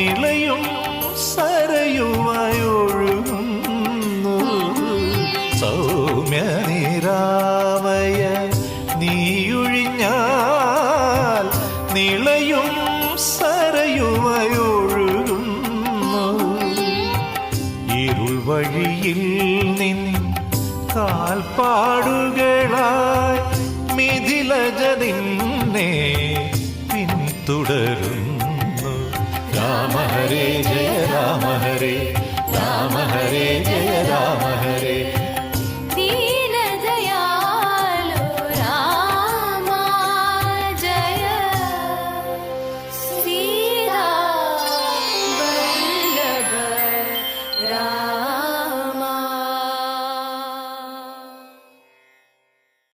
നിലയും സരയുവായൊഴുകുന്നു സൗമ്യ നിരാമയ നീയൊഴിഞ്ഞാൽ നിളയും സരയുവായൊഴുകുന്നു ഇരുൾ വഴിയിൽ നിൻ കാൽപ്പാടുകളായി മിഥിലജതിന്നെ പിന്തുടരുന്നു. राम हरे जय राम हरे राम हरे जय राम हरे। तीन राम जय।